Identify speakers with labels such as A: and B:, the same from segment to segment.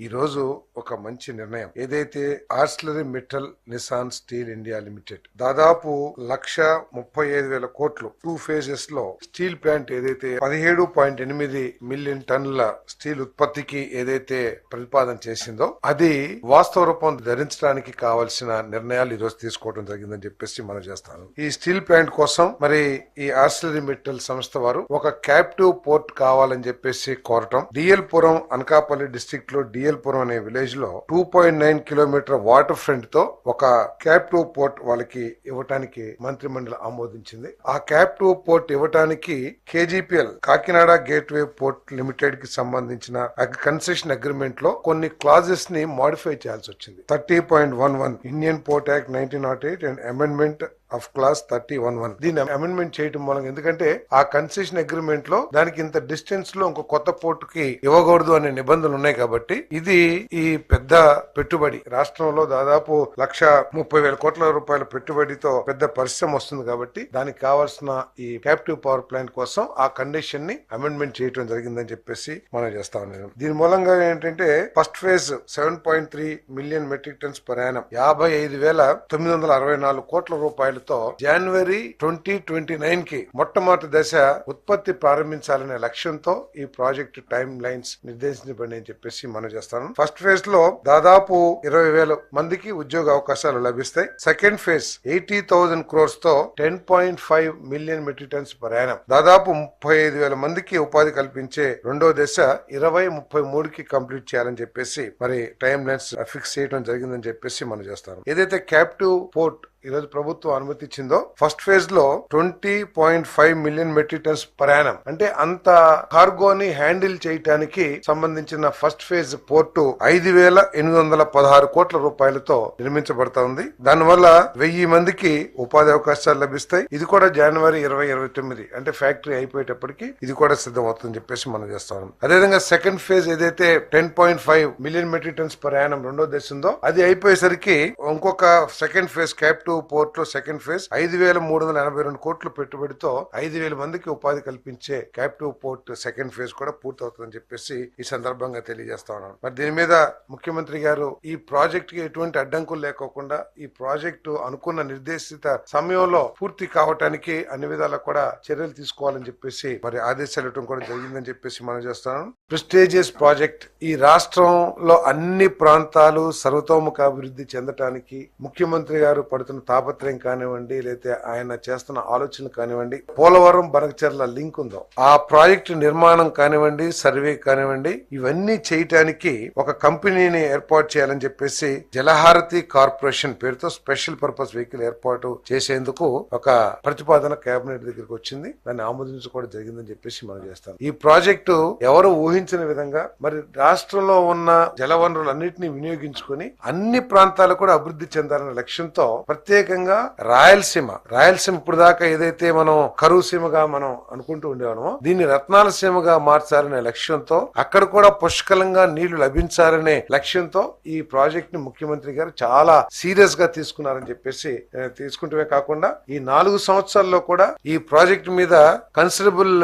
A: ఈ రోజు ఒక మంచి నిర్ణయం. ఏదైతే Arcelor Mittal Nippon steel India limited దాదాపు లక్ష ముప్పై ఐదు వేల కోట్లు టూ ఫేజెస్లో స్టీల్ ప్లాంట్ ఏదైతే పదిహేడు పాయింట్ ఎనిమిది మిలియన్ టన్నుల స్టీల్ ఉత్పత్తికి ఏదైతే ప్రతిపాదన చేసిందో అది వాస్తవ రూపం ధరించడానికి కావలసిన నిర్ణయాలు ఈ రోజు తీసుకోవడం జరిగిందని చెప్పేసి మనం చేస్తాను. ఈ స్టీల్ ప్లాంట్ కోసం మరి ఈ ఆర్స్లరీ మెటల్ సంస్థ వారు ఒక క్యాప్టివ్ పోర్ట్ కావాలని చెప్పేసి కోరటం. డిఎల్ పురం అనకాపల్లి డిస్టిక్లో డి పురం అనే విలేజ్లో two point nine kilometre water ఫ్రంట్తో ఒక క్యాప్టివ్ పోర్ట్ వాళ్ళకి ఇవ్వటానికి మంత్రి మండలి ఆమోదించింది. ఆ క్యాప్ టూ పోర్ట్ ఇవ్వటానికి కేజీపీఎల్ కాకినాడ గేట్వే పోర్ట్ లిమిటెడ్కి సంబంధించిన కన్సెషన్ అగ్రిమెంట్లో కొన్ని క్లాజెస్ని మాడిఫై చేయాల్సి వచ్చింది. Thirty point one one Indian port act nineteen nought eight and amendment of clause thirty one one దీన్ని అమెండ్మెంట్ చేయడం మూలంగా. ఎందుకంటే ఆ కన్సెషన్ అగ్రిమెంట్లో దానికి ఇంత డిస్టెన్స్లో ఇంకో కొత్త పోర్ట్కి ఇవ్వకూడదు అనే నిబంధనలు ఉన్నాయి కాబట్టి ఇది ఈ పెద్ద పెట్టుబడి. రాష్ట్రంలో దాదాపు లక్ష ముప్పై వేల కోట్ల రూపాయల పెట్టుబడితో పెద్ద పరిశ్రమ వస్తుంది కాబట్టి దానికి కావాల్సిన ఈ క్యాప్టివ్ పవర్ ప్లాంట్ కోసం ఆ కండిషన్ని అమెండ్మెంట్ చేయడం జరిగిందని చెప్పేసి మనం చేస్తా ఉన్నాం. దీని మూలంగా ఏంటంటే first phase seven point three million metric tons ప్రయాణం యాభై ఐదు వేల తొమ్మిది వందల అరవై నాలుగు కోట్ల రూపాయలు రూపాయలతో జనవరి ట్వంటీ ట్వంటీ నైన్కి మొట్టమొదటి దశ ఉత్పత్తి ప్రారంభించాలనే లక్ష్యంతో ఈ ప్రాజెక్ట్ టైం లైన్స్ నిర్దేశించబడి అని చెప్పేసి మనం చేస్తాను. ఫస్ట్ ఫేజ్లో దాదాపు ఇరవై వేల మందికి ఉద్యోగ అవకాశాలు లభిస్తాయి. Second phase eighty thousand క్రోర్స్తో ten point five million metric tons ప్రయాణం దాదాపు ముప్పై ఐదు వేల మందికి ఉపాధి కల్పించే రెండో దశ ఇరవై ముప్పై మూడుకి కంప్లీట్ చేయాలని చెప్పేసి మరి టైం లైన్స్ ఫిక్స్ చేయడం జరిగిందని చెప్పేసి మనం చేస్తాం ఏదైతే క్యాప్టివ్ పోర్ట్ ఈ రోజు ప్రభుత్వం అనుమతిచ్చిందో ఫస్ట్ ఫేజ్లో twenty point five million metric tons ప్రయాణం అంటే అంత కార్గోని హ్యాండిల్ చేయటానికి సంబంధించిన ఫస్ట్ ఫేజ్ పోర్టు ఐదు వేల ఎనిమిది వందల పదహారు కోట్ల రూపాయలతో నిర్మించబడతా ఉంది దానివల్ల వెయ్యి మందికి ఉపాధి అవకాశాలు లభిస్తాయి. ఇది కూడా జనవరి ఇరవై ఇరవై తొమ్మిది. అంటే ఫ్యాక్టరీ అయిపోయేటప్పటికి ఇది కూడా సిద్ధమవుతుందని చెప్పేసి మనం చేస్తాం అదేవిధంగా సెకండ్ ఫేజ్ ఏదైతే ten point five million metric tons ప్రయాణం రెండో దశ ఉందో అది అయిపోయేసరికి ఇంకొక సెకండ్ ఫేజ్ క్యాప్ టు పోర్ట్లో సెకండ్ ఫేజ్ ఐదు వేల మూడు వందల ఎనభై రెండు కోట్ల పెట్టుబడితో ఐదు వేల మందికి ఉపాధి కల్పించే క్యాపిటివ్ పోర్ట్ సెకండ్ ఫేజ్ కూడా పూర్తవుతుందని చెప్పేసి ఈ సందర్భంగా తెలియజేస్తా ఉన్నాను. మరి దీని మీద ముఖ్యమంత్రి గారు ఈ ప్రాజెక్ట్కి ఎటువంటి అడ్డంకులు లేకోకుండా ఈ ప్రాజెక్టు అనుకున్న నిర్దేశిత సమయంలో పూర్తి కావటానికి అన్ని విధాలా కూడా చర్యలు తీసుకోవాలని చెప్పేసి మరి ఆదేశాలు ఇవ్వడం కూడా జరిగిందని చెప్పేసి మనం చేస్తున్నాను. ప్రిస్టేజియస్ ప్రాజెక్ట్ ఈ రాష్ట్రంలో అన్ని ప్రాంతాలు సర్వతోముఖ అభివృద్ధి చెందటానికి ముఖ్యమంత్రి గారు పడుతున్న తాపత్రయం కానివ్వండి లేకపోతే ఆయన చేస్తున్న ఆలోచన కానివ్వండి పోలవరం బనకచర్ల లింక్ ఉందో ఆ ప్రాజెక్ట్ నిర్మాణం కానివ్వండి సర్వే కానివ్వండి ఇవన్నీ చేయటానికి ఒక కంపెనీని ఏర్పాటు చేయాలని చెప్పేసి జలహారతి కార్పొరేషన్ పేరుతో స్పెషల్ పర్పస్ వెహికల్ ఏర్పాటు చేసేందుకు ఒక ప్రతిపాదన కేబినెట్ దగ్గరికి వచ్చింది. దాన్ని ఆమోదించుకోవడం జరిగిందని చెప్పేసి మనం చేస్తాం. ఈ ప్రాజెక్టు ఎవరు ఊహించిన విధంగా మరి రాష్ట్రంలో ఉన్న జలవనరులన్నింటినీ వినియోగించుకొని అన్ని ప్రాంతాలు కూడా అభివృద్ధి చెందాలనే లక్ష్యంతో ప్రత్యేకంగా రాయలసీమ రాయలసీమ ఇప్పుడు దాకా ఏదైతే మనం కరువు సీమగా మనం అనుకుంటూ ఉండేవామో దీన్ని రత్నాల సీమగా మార్చాలనే లక్ష్యంతో అక్కడ కూడా పుష్కలంగా నీళ్ళు లభించాలనే లక్ష్యంతో ఈ ప్రాజెక్ట్ని ముఖ్యమంత్రి గారు చాలా సీరియస్గా తీసుకున్నారని చెప్పేసి తీసుకుంటే తీసుకుంటమే కాకుండా ఈ నాలుగు సంవత్సరాల్లో కూడా ఈ ప్రాజెక్ట్ మీద కన్సిడరబుల్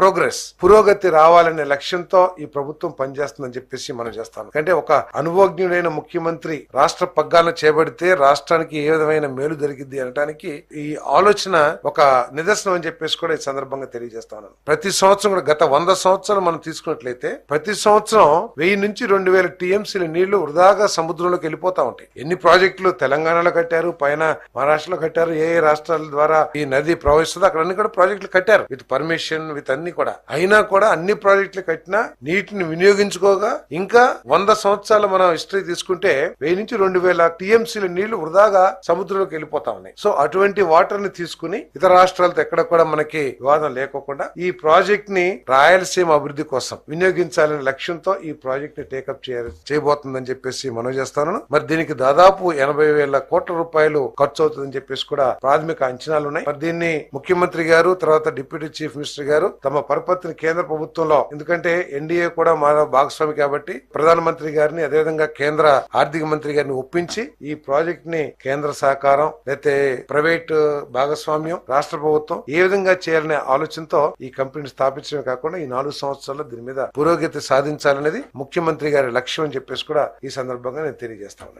A: ప్రోగ్రెస్ పురోగతి రావాలనే లక్ష్యంతో ఈ ప్రభుత్వం పనిచేస్తుందని చెప్పేసి మనం చేస్తాం. అంటే ఒక అనుభవజ్ఞుడైన ముఖ్యమంత్రి రాష్ట్ర పగ్గాలను చేపడితే రాష్ట్రానికి ఏ విధమైన మేలు జరిగింది అనడానికి ఈ ఆలోచన ఒక నిదర్శనం అని చెప్పేసి కూడా ఈ సందర్భంగా తెలియజేస్తాను ప్రతి సంవత్సరం కూడా గత వంద సంవత్సరాలు మనం తీసుకున్నట్లయితే ప్రతి సంవత్సరం వెయ్యి నుంచి రెండు వేల టీఎంసీల నీళ్ళు వృధాగా సముద్రంలోకి వెళ్ళిపోతా ఉంటాయి. ఎన్ని ప్రాజెక్టులు తెలంగాణలో కట్టారు పైన మహారాష్ట్రలో కట్టారు ఏ ఏ రాష్ట్రాల ద్వారా ఈ నది ప్రవహిస్తుందో అక్కడ అన్ని కూడా ప్రాజెక్టులు కట్టారు. విత్ పర్మిషన్ విత్ అన్ని కూడా. అయినా కూడా అన్ని ప్రాజెక్టులు కట్టినా నీటిని వినియోగించుకోగా ఇంకా వంద సంవత్సరాలు మనం హిస్టరీ తీసుకుంటే వెయ్యి నుంచి రెండు వేల టీఎంసీల నీళ్ళు వృధాగా సముద్రంలోకి వెళ్ళిపోతా ఉన్నాయి. సో అటువంటి వాటర్ని తీసుకుని ఇతర రాష్ట్రాలతో ఎక్కడ కూడా మనకి వివాదం లేకోకుండా ఈ ప్రాజెక్ట్ని రాయలసీమ అభివృద్ధి కోసం వినియోగించాలనే లక్ష్యంతో ఈ ప్రాజెక్ట్ని టేకప్ చేయబోతుందని చెప్పేసి మనం చేస్తాను. మరి దీనికి దాదాపు ఎనభై వేల కోట్ల రూపాయలు ఖర్చు అవుతుందని చెప్పేసి కూడా ప్రాథమిక అంచనాలు ఉన్నాయి. మరి దీన్ని ముఖ్యమంత్రి గారు తర్వాత డిప్యూటీ చీఫ్ మినిస్టర్ గారు తమ పరపతిని కేంద్ర ప్రభుత్వంలో ఎందుకంటే ఎన్డీఏ కూడా మన భాగస్వామి కాబట్టి ప్రధానమంత్రి గారిని అదేవిధంగా కేంద్ర ఆర్థిక మంత్రి గారిని ఒప్పించి ఈ ప్రాజెక్ట్ని కేంద్ర సహకారం లేకపోతే ప్రైవేట్ భాగస్వామ్యం రాష్ట్ర ప్రభుత్వం ఏ విధంగా చేయాలనే ఆలోచనతో ఈ కంపెనీని స్థాపించడమే కాకుండా ఈ నాలుగు సంవత్సరాల్లో దీని మీద పురోగతి సాధించాలనేది ముఖ్యమంత్రి గారి లక్ష్యం అని చెప్పేసి కూడా ఈ సందర్భంగా నేను తెలియజేస్తా ఉన్నాను.